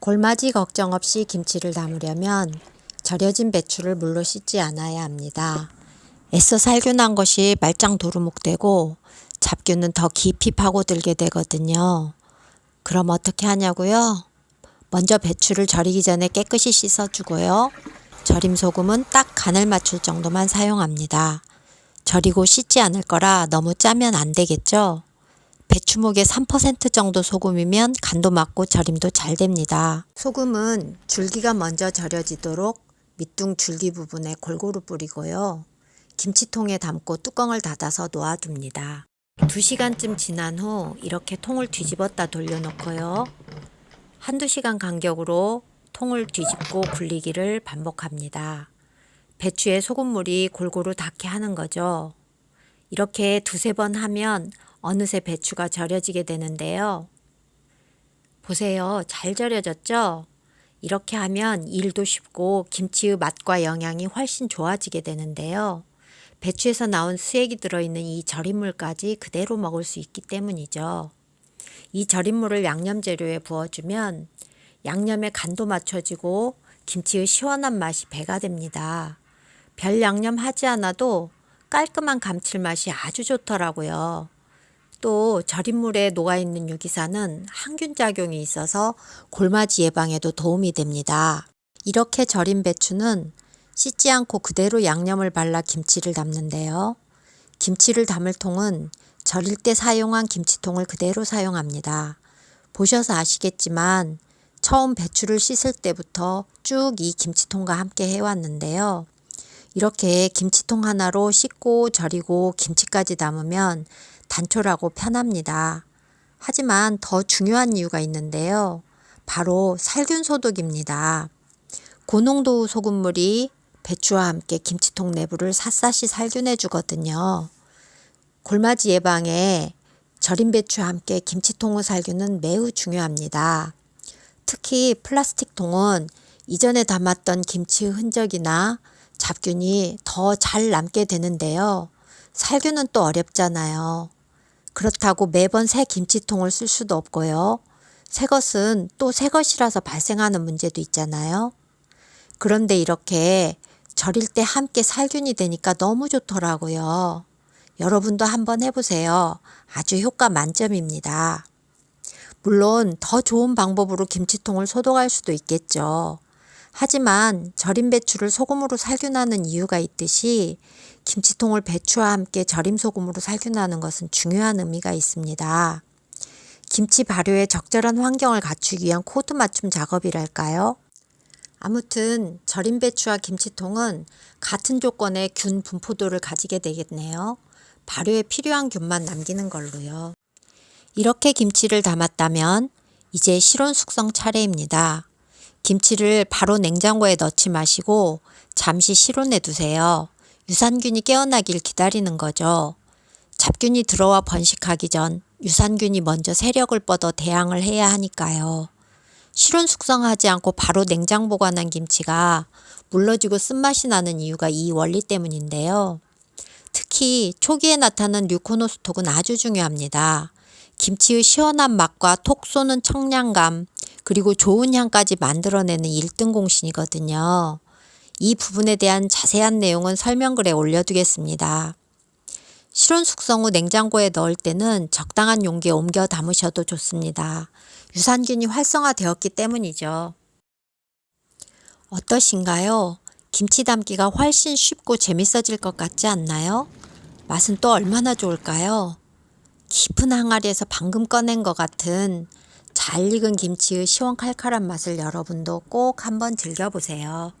골마지 걱정 없이 김치를 담으려면 절여진 배추를 물로 씻지 않아야 합니다. 애써 살균한 것이 말짱 도루묵되고 잡균은 더 깊이 파고들게 되거든요. 그럼 어떻게 하냐고요? 먼저 배추를 절이기 전에 깨끗이 씻어주고요. 절임 소금은 딱 간을 맞출 정도만 사용합니다. 절이고 씻지 않을 거라 너무 짜면 안 되겠죠? 배추목의 3% 정도 소금이면 간도 맞고 절임도 잘 됩니다. 소금은 줄기가 먼저 절여지도록 밑둥 줄기 부분에 골고루 뿌리고요. 김치통에 담고 뚜껑을 닫아서 놓아둡니다. 2시간쯤 지난 후 이렇게 통을 뒤집었다 돌려놓고요. 한두 시간 간격으로 통을 뒤집고 굴리기를 반복합니다. 배추에 소금물이 골고루 닿게 하는 거죠. 이렇게 두세 번 하면 어느새 배추가 절여지게 되는데요. 보세요. 잘 절여졌죠? 이렇게 하면 일도 쉽고 김치의 맛과 영양이 훨씬 좋아지게 되는데요. 배추에서 나온 수액이 들어있는 이 절임물까지 그대로 먹을 수 있기 때문이죠. 이 절임물을 양념 재료에 부어주면 양념의 간도 맞춰지고 김치의 시원한 맛이 배가 됩니다. 별 양념 하지 않아도 깔끔한 감칠맛이 아주 좋더라고요. 또 절임물에 녹아있는 유기산은 항균 작용이 있어서 골마지 예방에도 도움이 됩니다. 이렇게 절인 배추는 씻지 않고 그대로 양념을 발라 김치를 담는데요. 김치를 담을 통은 절일 때 사용한 김치통을 그대로 사용합니다. 보셔서 아시겠지만 처음 배추를 씻을 때부터 쭉 이 김치통과 함께 해왔는데요. 이렇게 김치통 하나로 씻고 절이고 김치까지 담으면 단촐하고 편합니다. 하지만 더 중요한 이유가 있는데요. 바로 살균 소독입니다. 고농도 소금물이 배추와 함께 김치통 내부를 샅샅이 살균해 주거든요. 골마지 예방에 절인 배추와 함께 김치통의 살균은 매우 중요합니다. 특히 플라스틱 통은 이전에 담았던 김치의 흔적이나 잡균이 더 잘 남게 되는데요. 살균은 또 어렵잖아요. 그렇다고 매번 새 김치통을 쓸 수도 없고요. 새 것은 또 새 것이라서 발생하는 문제도 있잖아요. 그런데 이렇게 절일 때 함께 살균이 되니까 너무 좋더라고요. 여러분도 한번 해보세요. 아주 효과 만점입니다. 물론 더 좋은 방법으로 김치통을 소독할 수도 있겠죠. 하지만 절임 배추를 소금으로 살균하는 이유가 있듯이 김치통을 배추와 함께 절임 소금으로 살균하는 것은 중요한 의미가 있습니다. 김치 발효에 적절한 환경을 갖추기 위한 코드 맞춤 작업이랄까요? 아무튼 절임 배추와 김치통은 같은 조건의 균 분포도를 가지게 되겠네요. 발효에 필요한 균만 남기는 걸로요. 이렇게 김치를 담았다면 이제 실온 숙성 차례입니다. 김치를 바로 냉장고에 넣지 마시고 잠시 실온에 두세요. 유산균이 깨어나길 기다리는 거죠. 잡균이 들어와 번식하기 전 유산균이 먼저 세력을 뻗어 대항을 해야 하니까요. 실온 숙성하지 않고 바로 냉장 보관한 김치가 물러지고 쓴맛이 나는 이유가 이 원리 때문인데요. 특히 초기에 나타난 류코노스톡은 아주 중요합니다. 김치의 시원한 맛과 톡 쏘는 청량감, 그리고 좋은 향까지 만들어내는 1등 공신이거든요. 이 부분에 대한 자세한 내용은 설명글에 올려두겠습니다. 실온 숙성 후 냉장고에 넣을 때는 적당한 용기에 옮겨 담으셔도 좋습니다. 유산균이 활성화되었기 때문이죠. 어떠신가요? 김치 담기가 훨씬 쉽고 재밌어질 것 같지 않나요? 맛은 또 얼마나 좋을까요? 깊은 항아리에서 방금 꺼낸 것 같은 잘 익은 김치의 시원칼칼한 맛을 여러분도 꼭 한번 즐겨보세요.